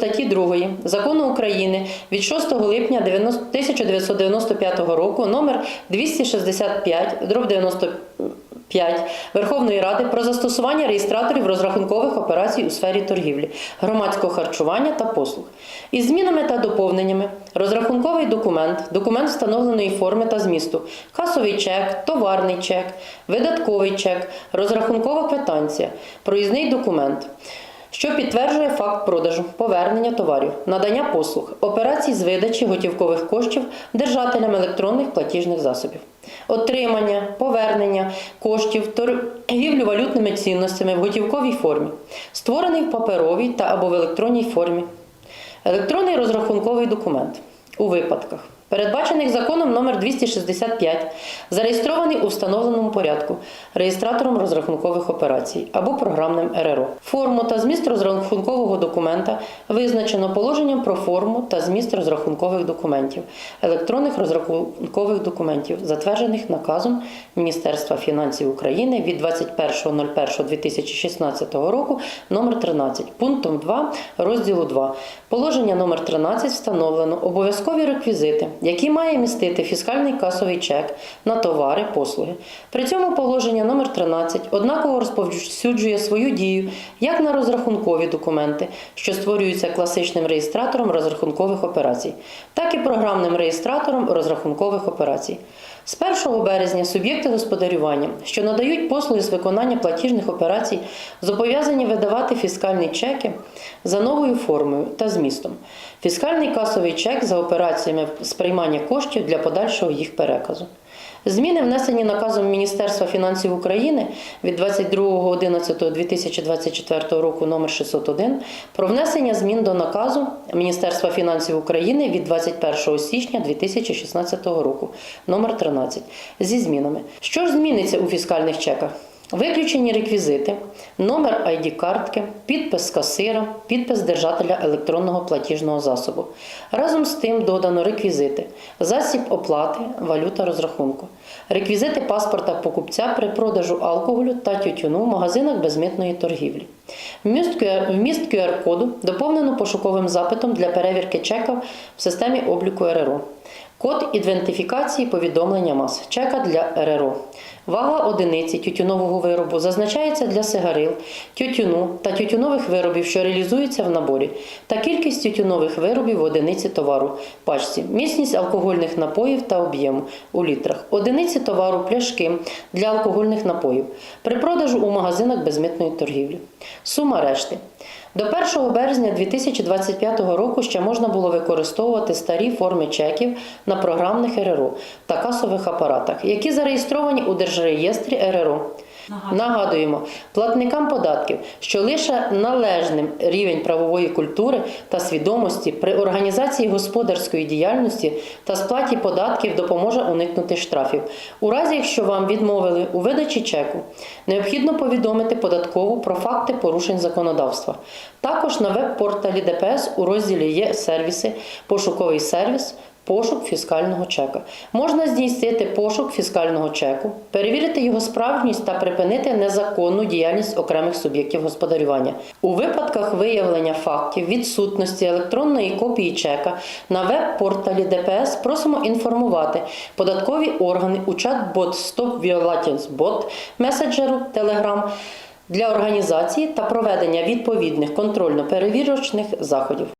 статті 2 Закону України від 6 липня 1995 року номер 265 дроб 95 Верховної Ради про застосування реєстраторів розрахункових операцій у сфері торгівлі, громадського харчування та послуг. Із змінами та доповненнями розрахунковий документ, документ встановленої форми та змісту, касовий чек, товарний чек, видатковий чек, розрахункова квитанція, проїзний документ що підтверджує факт продажу, повернення товарів, надання послуг, операцій з видачі готівкових коштів держателям електронних платіжних засобів, отримання, повернення коштів, торгівлю валютними цінностями в готівковій формі, створений в паперовій та або в електронній формі, електронний розрахунковий документ у випадках. Передбачених законом номер 265, зареєстрований у встановленому порядку реєстратором розрахункових операцій або програмним РРО. Форму та зміст розрахункового документа визначено положенням про форму та зміст розрахункових документів, електронних розрахункових документів, затверджених наказом Міністерства фінансів України від 21.01.2016 року номер 13, пунктом 2 розділу 2. Положення номер 13 встановлено обов'язкові реквізити, які має містити фіскальний касовий чек на товари, послуги. При цьому положення номер 13 однаково розповсюджує свою дію як на розрахункові документи, що створюються класичним реєстратором розрахункових операцій, так і програмним реєстратором розрахункових операцій. З 1 березня суб'єкти господарювання, що надають послуги з виконання платіжних операцій, зобов'язані видавати фіскальні чеки за новою формою та змістом. Фіскальний касовий чек за операціями з приймання коштів для подальшого їх переказу. Зміни внесені наказом Міністерства фінансів України від 22.11.2024 року номер 601 про внесення змін до наказу Міністерства фінансів України від 21 січня 2016 року номер 13 зі змінами. Що ж зміниться у фіскальних чеках? Виключені реквізити, номер ID картки, підпис касира, підпис держателя електронного платіжного засобу. Разом з тим додано реквізити, засіб оплати, валюта розрахунку, реквізити паспорта покупця при продажу алкоголю та тютюну в магазинах безмитної торгівлі. Вміст QR-коду доповнено пошуковим запитом для перевірки чеків в системі обліку РРО. Код ідентифікації повідомлення МАС чека для РРО. Вага одиниці тютюнового виробу зазначається для сигарил, тютюну та тютюнових виробів, що реалізуються в наборі, та кількість тютюнових виробів в одиниці товару, пачці, міцність алкогольних напоїв та об'єму у літрах, одиниці товару, пляшки для алкогольних напоїв, при продажу у магазинах безмитної торгівлі. Сума решти. До 1 березня 2025 року ще можна було використовувати старі форми чеків на програмних РРО та касових апаратах, які зареєстровані у Держреєстрі РРО. Нагадуємо платникам податків, що лише належним рівень правової культури та свідомості при організації господарської діяльності та сплаті податків допоможе уникнути штрафів. У разі, якщо вам відмовили у видачі чеку, необхідно повідомити податкову про факти порушень законодавства. Також на веб-порталі ДПС у розділі є сервіси, пошуковий сервіс. Пошук фіскального чека. Можна здійснити пошук фіскального чеку, перевірити його справжність та припинити незаконну діяльність окремих суб'єктів господарювання. У випадках виявлення фактів відсутності електронної копії чека на веб-порталі ДПС просимо інформувати податкові органи у чат-бот Stop Violations Bot, меседжеру Telegram для організації та проведення відповідних контрольно-перевірочних заходів.